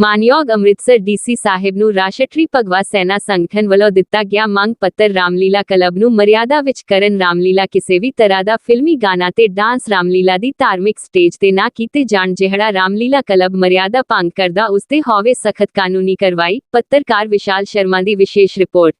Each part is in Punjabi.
ਮਾਨਯੋਗ ਅੰਮ੍ਰਿਤਸਰ ਡੀਸੀ ਸਾਹਿਬ ਨੂੰ ਰਾਸ਼ਟਰੀ ਭਗਵਾ ਸੈਨਾ ਸੰਗਠਨ ਵੱਲੋਂ ਦਿੱਤਾ ਗਿਆ ਮੰਗ ਪੱਤਰ ਰਾਮਲੀਲਾ ਕਲੱਬ ਨੂੰ ਮਰਿਆਦਾ ਵਿੱਚ ਕਰਨ ਰਾਮਲੀਲਾ ਕਿਸੇ ਵੀ ਤਰ੍ਹਾਂ ਦਾ ਫਿਲਮੀ ਗਾਣਾ ਤੇ ਡਾਂਸ ਰਾਮਲੀਲਾ ਦੀ ਧਾਰਮਿਕ ਸਟੇਜ ਤੇ ਨਾ ਕੀਤੇ ਜਾਣ ਜਿਹੜਾ ਰਾਮਲੀਲਾ ਕਲੱਬ ਮਰਿਆਦਾ ਭੰਗ ਕਰਦਾ, ਉਸ ਤੇ ਹੋਵੇ ਸਖਤ ਕਾਨੂੰਨੀ ਕਾਰਵਾਈ, ਪੱਤਰਕਾਰ ਵਿਸ਼ਾਲ ਸ਼ਰਮਾ ਦੀ ਵਿਸ਼ੇਸ਼ ਰਿਪੋਰਟ।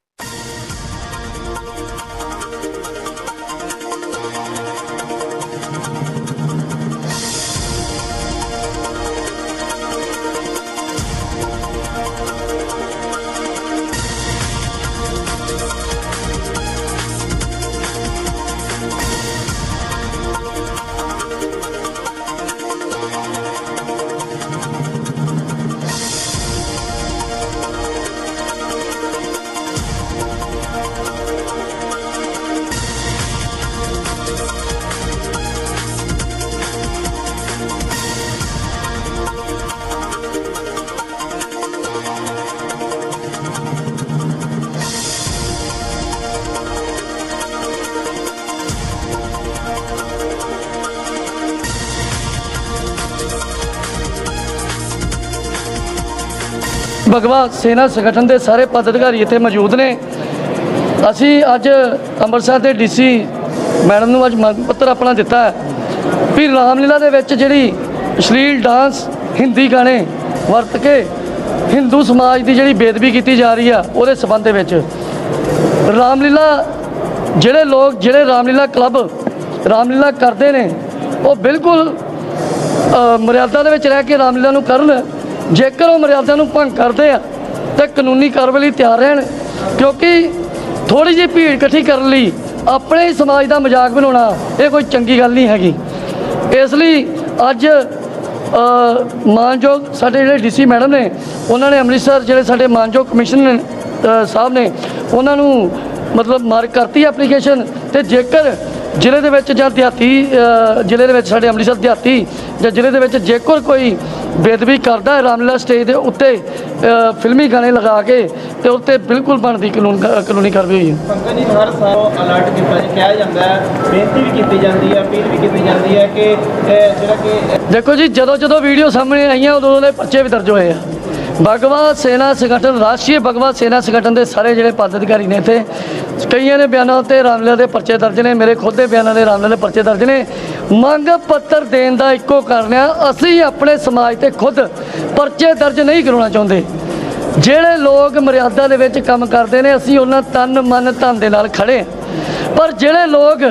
ਭਗਵਾ ਸੈਨਾ ਸੰਗਠਨ ਦੇ ਸਾਰੇ ਪਦ ਅਧਿਕਾਰੀ ਇੱਥੇ ਮੌਜੂਦ ਨੇ। ਅਸੀਂ ਅੱਜ ਅੰਮ੍ਰਿਤਸਰ ਦੇ ਡੀਸੀ ਮੈਡਮ ਨੂੰ ਅੱਜ ਮੰਗ ਪੱਤਰ ਆਪਣਾ ਦਿੱਤਾ ਵੀ ਰਾਮਲੀਲਾ ਦੇ ਵਿੱਚ ਜਿਹੜੀ ਅਸ਼ਲੀਲ ਡਾਂਸ, ਹਿੰਦੀ ਗਾਣੇ ਵਰਤ ਕੇ ਹਿੰਦੂ ਸਮਾਜ ਦੀ ਜਿਹੜੀ ਬੇਦਬੀ ਕੀਤੀ ਜਾ ਰਹੀ ਆ, ਉਹਦੇ ਸਬੰਧ ਦੇ ਵਿੱਚ। ਰਾਮਲੀਲਾ ਜਿਹੜੇ ਲੋਕ, ਜਿਹੜੇ ਰਾਮਲੀਲਾ ਕਲੱਬ ਰਾਮਲੀਲਾ ਕਰਦੇ ਨੇ, ਉਹ ਬਿਲਕੁਲ ਮਰਿਆਦਾ ਦੇ ਵਿੱਚ ਰਹਿ ਕੇ ਰਾਮਲੀਲਾ ਨੂੰ ਕਰਨ ਜੇਕਰ ਉਹ ਮਰਿਆਦਾ ਨੂੰ ਭੰਗ ਕਰਦੇ ਆ, ਤੇ ਕਾਨੂੰਨੀ ਕਾਰਵਾਈ ਲਈ ਤਿਆਰ ਰਹਿਣ, ਕਿਉਂਕਿ ਥੋੜੀ ਜਿਹੀ ਭੀੜ ਇਕੱਠੀ ਕਰਨ ਲਈ ਆਪਣੇ ਹੀ ਸਮਾਜ ਦਾ ਮਜ਼ਾਕ ਬਣਾਉਣਾ ਇਹ ਕੋਈ ਚੰਗੀ ਗੱਲ ਨਹੀਂ ਹੈਗੀ। ਇਸ ਲਈ ਅੱਜ ਮਾਨਯੋਗ ਸਾਡੇ ਜਿਹੜੇ ਡੀਸੀ ਮੈਡਮ ਨੇ, ਉਹਨਾਂ ਨੇ ਅੰਮ੍ਰਿਤਸਰ ਜਿਹੜੇ ਸਾਡੇ ਮਾਨਯੋਗ ਕਮਿਸ਼ਨ ਸਾਹਿਬ ਨੇ, ਉਹਨਾਂ ਨੂੰ ਮਤਲਬ ਮਾਰਕ ਕਰਤੀ ਐਪਲੀਕੇਸ਼ਨ ਤੇ ਜੇਕਰ ਜ਼ਿਲ੍ਹੇ ਦੇ ਵਿੱਚ ਜਾਂ ਦਿਹਾਤੀ ਜ਼ਿਲ੍ਹੇ ਦੇ ਵਿੱਚ ਸਾਡੇ ਅੰਮ੍ਰਿਤਸਰ ਦਿਹਾਤੀ ਜਾਂ ਜ਼ਿਲ੍ਹੇ ਦੇ ਵਿੱਚ ਜੇਕਰ ਕੋਈ ਬੇਦਬੀ ਕਰਦਾ ਹੈ ਰਾਮਲੀਲਾ ਸਟੇਜ ਦੇ ਉੱਤੇ ਫਿਲਮੀ ਗਾਣੇ ਲਗਾ ਕੇ ਤੇ ਉੱਤੇ ਬਿਲਕੁਲ ਬਣਦੀ ਕਾਨੂੰਨ ਕਾਨੂੰਨੀ ਕਾਰਵਾਈ ਹੋਈ ਹੈ। ਪੰਕਜ ਜੀ ਹਰ ਸਾਲ ਅਲਰਟ ਕੀਤਾ ਜੀ ਕਿਹਾ ਜਾਂਦਾ ਹੈ ਬੇਨਤੀ ਵੀ ਕੀਤੀ ਜਾਂਦੀ ਹੈ ਅਪੀਲ ਵੀ ਕੀਤੀ ਜਾਂਦੀ ਹੈ ਕਿ ਜਿਹੜਾ ਕਿ ਦੇਖੋ ਜੀ ਜਦੋਂ ਜਦੋਂ ਵੀਡੀਓ ਸਾਹਮਣੇ ਆਈਆਂ ਉਦੋਂ ਉਹਦੇ ਪਰਚੇ ਵੀ ਦਰਜ ਹੋਏ ਆ। ਭਗਵਾ ਸੈਨਾ ਸੰਗਠਨ ਰਾਸ਼ਟਰੀ ਭਗਵਾ ਸੈਨਾ ਸੰਗਠਨ ਦੇ ਸਾਰੇ ਜਿਹੜੇ ਪਦ ਅਧਿਕਾਰੀ ਨੇ ਇੱਥੇ ਕਈਆਂ ਦੇ ਬਿਆਨਾਂ ਉੱਤੇ ਰਾਮਲੀਲਾ ਦੇ ਪਰਚੇ ਦਰਜ ਨੇ, ਮੇਰੇ ਖੁਦ ਦੇ ਬਿਆਨਾਂ ਦੇ ਰਾਮਲੀਲਾ ਦੇ ਪਰਚੇ ਦਰਜ ਨੇ। ਮੰਗ ਪੱਤਰ ਦੇਣ ਦਾ ਇੱਕੋ ਕਾਰਨ ਆ, ਅਸੀਂ ਆਪਣੇ ਸਮਾਜ ਤੇ ਖੁਦ ਪਰਚੇ ਦਰਜ ਨਹੀਂ ਕਰਾਉਣਾ ਚਾਹੁੰਦੇ। ਜਿਹੜੇ ਲੋਕ ਮਰਿਆਦਾ ਦੇ ਵਿੱਚ ਕੰਮ ਕਰਦੇ ਨੇ, ਅਸੀਂ ਉਹਨਾਂ ਤਨ ਮਨ ਧਨ ਦੇ ਨਾਲ ਖੜੇ ਪਰ ਜਿਹੜੇ ਲੋਕ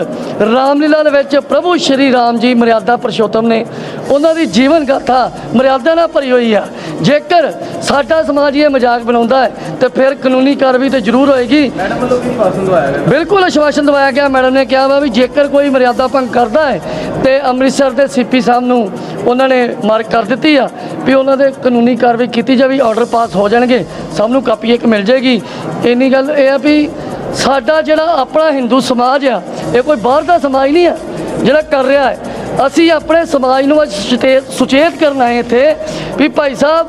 ਰਾਮਲੀਲਾ ਦੇ ਵਿੱਚ ਪ੍ਰਭੂ ਸ਼੍ਰੀ ਰਾਮ ਜੀ ਮਰਿਆਦਾ ਪੁਰਸ਼ੋਤਮ ਨੇ ਉਹਨਾਂ ਦੀ ਜੀਵਨ ਗਾਥਾ ਮਰਿਆਦਾ ਨਾਲ ਭਰੀ ਹੋਈ ਆ। ਜੇਕਰ ਸਾਡਾ ਸਮਾਜ ਇਹ ਮਜ਼ਾਕ ਬਣਾਉਂਦਾ ਹੈ ਤੇ ਫਿਰ ਕਾਨੂੰਨੀ ਕਾਰਵਾਈ ਤੇ ਜ਼ਰੂਰ ਹੋਏਗੀ। ਮੈਡਮ ਵੱਲੋਂ ਵੀ ਪਾਸਨ ਦਵਾਇਆ ਗਿਆ? ਬਿਲਕੁਲ ਆਸ਼ਵਾਸਨ ਦਵਾਇਆ ਗਿਆ। ਮੈਡਮ ਨੇ ਕਿਹਾ ਵਾ ਵੀ ਜੇਕਰ ਕੋਈ ਮਰਿਆਦਾ ਭੰਗ ਕਰਦਾ ਹੈ ਤੇ ਅੰਮ੍ਰਿਤਸਰ ਦੇ ਸੀਪੀ ਸਾਹਿਬ ਨੂੰ ਉਹਨਾਂ ਨੇ ਮਾਰਕ ਕਰ ਦਿੱਤੀ ਆ ਵੀ ਉਹਨਾਂ ਦੇ ਕਾਨੂੰਨੀ ਕਾਰਵਾਈ ਕੀਤੀ ਜਾਵੇ ਆਰਡਰ ਪਾਸ ਹੋ ਜਾਣਗੇ। ਸਭ ਨੂੰ ਕਾਪੀ ਇੱਕ ਮਿਲ ਜਾਏਗੀ। ਇੰਨੀ ਗੱਲ ਇਹ ਆ ਵੀ ਸਾਡਾ ਜਿਹੜਾ ਆਪਣਾ ਹਿੰਦੂ ਸਮਾਜ ਆ, ਇਹ ਕੋਈ ਬਾਹਰ ਦਾ ਸਮਾਜ ਨਹੀਂ ਆ, ਜਿਹੜਾ ਕਰ ਰਿਹਾ ਹੈ। ਅਸੀਂ ਆਪਣੇ ਸਮਾਜ ਨੂੰ ਅੱਜ ਸੁਚੇ- ਸੁਚੇਤ ਕਰਨਾ ਹੈ ਇੱਥੇ ਵੀ ਭਾਈ ਸਾਹਿਬ,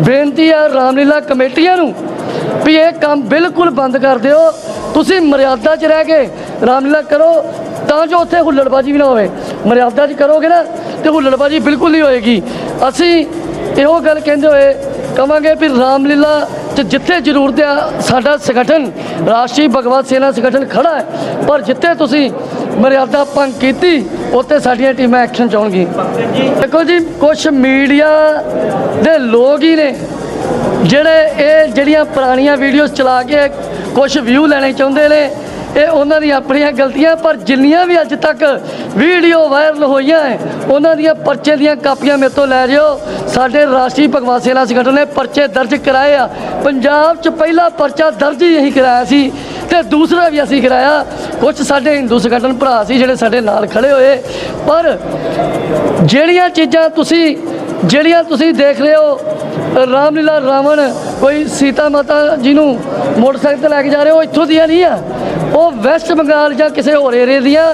ਬੇਨਤੀ ਆ ਰਾਮਲੀਲਾ ਕਮੇਟੀਆਂ ਨੂੰ ਵੀ ਇਹ ਕੰਮ ਬਿਲਕੁਲ ਬੰਦ ਕਰ ਦਿਓ। ਤੁਸੀਂ ਮਰਿਆਦਾ 'ਚ ਰਹਿ ਕੇ ਰਾਮਲੀਲਾ ਕਰੋ, ਤਾਂ ਜੋ ਉੱਥੇ ਹੁੱਲੜਬਾਜੀ ਵੀ ਨਾ ਹੋਵੇ। ਮਰਿਆਦਾ 'ਚ ਕਰੋਗੇ ਨਾ, ਤੇ ਹੁੱਲੜਬਾਜੀ ਬਿਲਕੁਲ ਨਹੀਂ ਹੋਏਗੀ। ਅਸੀਂ ਇਹੋ ਗੱਲ ਕਹਿੰਦੇ ਹੋਏ ਕਵਾਂਗੇ ਵੀ ਰਾਮਲੀਲਾ 'ਚ ਜਿੱਥੇ ਜ਼ਰੂਰਤ ਆ, ਸਾਡਾ ਸੰਗਠਨ, ਰਾਸ਼ਟਰੀ ਭਗਵਤ ਸੈਨਾ ਸੰਗਠਨ ਖੜਾ ਹੈ। ਪਰ ਜਿੱਥੇ ਤੁਸੀਂ ਮਰਿਆਦਾ ਭੰਗ ਕੀਤੀ, ਉੱਥੇ ਸਾਡੀਆਂ ਟੀਮਾਂ ਐਕਸ਼ਨ ਚਾਉਣਗੀਆਂ ਦੇਖੋ ਜੀ ਕੁਝ ਮੀਡੀਆ ਦੇ ਲੋਕ ਹੀ ਨੇ, ਜਿਹੜੇ ਇਹ ਜਿਹੜੀਆਂ ਪੁਰਾਣੀਆਂ ਵੀਡੀਓਜ਼ ਚਲਾ ਕੇ ਕੁਝ ਵਿਊ ਲੈਣੇ ਚਾਹੁੰਦੇ ਨੇ ਇਹ ਉਹਨਾਂ ਦੀਆਂ ਆਪਣੀਆਂ ਗਲਤੀਆਂ, ਪਰ ਜਿੰਨੀਆਂ ਵੀ ਅੱਜ ਤੱਕ ਵੀਡੀਓ ਵਾਇਰਲ ਹੋਈਆਂ ਹੈ, ਉਹਨਾਂ ਦੀਆਂ ਪਰਚੇ ਦੀਆਂ ਕਾਪੀਆਂ ਮੇਰੇ ਤੋਂ ਲੈ ਜਿਓ। ਸਾਡੇ ਰਾਸ਼ਟਰੀ ਭਗਵਾਨ ਸੈਨਾ ਸੰਗਠਨ ਨੇ ਪਰਚੇ ਦਰਜ ਕਰਾਏ ਆ। ਪੰਜਾਬ 'ਚ ਪਹਿਲਾ ਪਰਚਾ ਦਰਜ ਹੀ ਇਹੀ ਕਰਾਇਆ ਸੀ ਤੇ ਦੂਸਰਾ ਵੀ ਅਸੀਂ ਕਰਾਇਆ। ਕੁਝ ਸਾਡੇ ਹਿੰਦੂ ਸੰਗਠਨ ਭਰਾ ਸੀ ਜਿਹੜੇ ਸਾਡੇ ਨਾਲ ਖੜੇ ਹੋਏ। ਪਰ ਜਿਹੜੀਆਂ ਚੀਜ਼ਾਂ ਤੁਸੀਂ, ਜਿਹੜੀਆਂ ਤੁਸੀਂ ਦੇਖ ਰਹੇ ਹੋ, ਰਾਮਲੀਲਾ ਰਾਵਣ, ਕੋਈ ਸੀਤਾ ਮਾਤਾ ਜੀ ਨੂੰ ਮੋਟਰਸਾਈਕਲ ਤੇ ਲੈ ਕੇ ਜਾ ਰਹੇ ਹੋ, ਉਹ ਇੱਥੋਂ ਦੀਆਂ ਨਹੀਂ ਆ। ਉਹ ਵੈਸਟ ਬੰਗਾਲ ਜਾਂ ਕਿਸੇ ਹੋਰ ਏਰੀਏ ਦੀਆਂ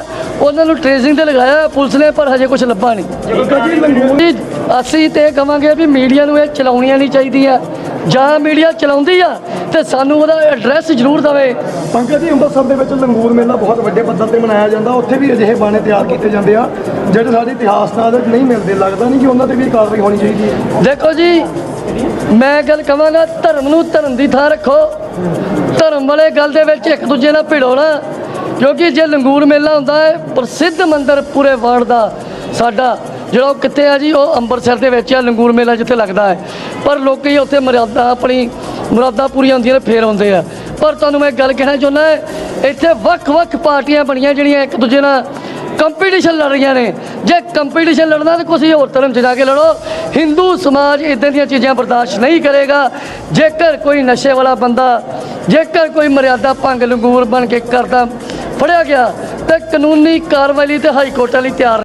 ਉਹਨਾਂ ਨੂੰ ਟ੍ਰੇਸਿੰਗ ਤੇ ਲਗਾਇਆ ਪੁਲਿਸ ਨੇ ਪਰ ਹਜੇ ਕੁਝ ਲੱਭਾ ਨਹੀਂ। ਅਸੀਂ ਤੇ ਕਵਾਂਗੇ ਵੀ ਮੀਡੀਆ ਨੂੰ ਇਹ ਚਲਾਉਣੀਆਂ ਨਹੀਂ ਚਾਹੀਦੀਆਂ। ਜਾਂ ਮੀਡੀਆ ਚਲਾਉਂਦੀ ਆ ਤੇ ਸਾਨੂੰ ਉਹਦਾ ਐਡਰੈਸ ਜ਼ਰੂਰ ਦੇਵੇ। ਪੰਕਜ ਜੀ ਅੰਮ੍ਰਿਤਸਰ ਦੇ ਵਿੱਚ ਲੰਗੂਰ ਮੇਲਾ ਬਹੁਤ ਵੱਡੇ ਪੱਧਰ ਤੇ ਮਨਾਇਆ ਜਾਂਦਾ। ਉੱਥੇ ਵੀ ਅਜਿਹੇ ਬਾਣੇ ਤਿਆਰ ਕੀਤੇ ਜਾਂਦੇ ਆ ਜਿਹੜੇ ਸਾਡੇ ਇਤਿਹਾਸ ਨਾਲ ਨਹੀਂ ਮਿਲਦੇ। ਲੱਗਦਾ ਨਹੀਂ ਕਿ ਉਹਨਾਂ ਤੇ ਵੀ ਕਾਰਵਾਈ ਹੋਣੀ ਚਾਹੀਦੀ ਹੈ। ਦੇਖੋ ਜੀ ਮੈਂ ਗੱਲ ਕਵਾਂਗਾ ਧਰਮ ਨੂੰ ਧਰਮ ਦੀ ਥਾਂ ਰੱਖੋ। ਧਰਮ ਵਾਲੇ ਗੱਲ ਦੇ ਵਿੱਚ ਇੱਕ ਦੂਜੇ ਨਾਲ ਭਿੜੋ ਨਾ, ਕਿਉਂਕਿ ਜੇ ਲੰਗੂਰ ਮੇਲਾ ਹੁੰਦਾ ਹੈ, ਪ੍ਰਸਿੱਧ ਮੰਦਿਰ ਪੂਰੇ ਵਰਲਡ ਦਾ ਸਾਡਾ, ਜਿਹੜਾ ਉਹ ਕਿੱਥੇ ਆ ਜੀ, ਉਹ ਅੰਮ੍ਰਿਤਸਰ ਦੇ ਵਿੱਚ ਆ, ਲੰਗੂਰ ਮੇਲਾ ਜਿੱਥੇ ਲੱਗਦਾ ਹੈ। ਪਰ ਲੋਕੀ ਉੱਥੇ ਮਰਿਆਦਾ ਆਪਣੀ ਮੁਰਾਦਾਂ ਪੂਰੀਆਂ ਹੁੰਦੀਆਂ ਨੇ, ਫੇਰ ਆਉਂਦੇ ਆ। ਪਰ ਤੁਹਾਨੂੰ ਮੈਂ ਇੱਕ ਗੱਲ ਕਹਿਣਾ ਚਾਹੁੰਦਾ, ਇੱਥੇ ਵੱਖ-ਵੱਖ ਪਾਰਟੀਆਂ ਬਣੀਆਂ ਜਿਹੜੀਆਂ ਇੱਕ ਦੂਜੇ ਨਾਲ ਕੰਪੀਟੀਸ਼ਨ ਲੜ ਰਹੀਆਂ ਨੇ। ਜੇ ਕੰਪੀਟੀਸ਼ਨ ਲੜਨਾ ਤਾਂ ਕਿਸੇ ਹੋਰ ਧਰਮ 'ਚ ਜਾ ਕੇ ਲੜੋ। ਹਿੰਦੂ ਸਮਾਜ ਇਦਾਂ ਦੀਆਂ ਚੀਜ਼ਾਂ ਬਰਦਾਸ਼ਤ ਨਹੀਂ ਕਰੇਗਾ। ਜੇਕਰ ਕੋਈ ਨਸ਼ੇ ਵਾਲਾ ਬੰਦਾ, ਜੇਕਰ ਕੋਈ ਮਰਿਆਦਾ ਭੰਗ ਲੰਗੂਰ ਬਣ ਕੇ ਕਰਦਾ, ਫੜਿਆ ਗਿਆ, ਤੇ ਕਾਨੂੰਨੀ ਕਾਰਵਾਈ ਲਈ ਤੇ ਹਾਈ ਕੋਰਟ ਲਈ ਤਿਆਰ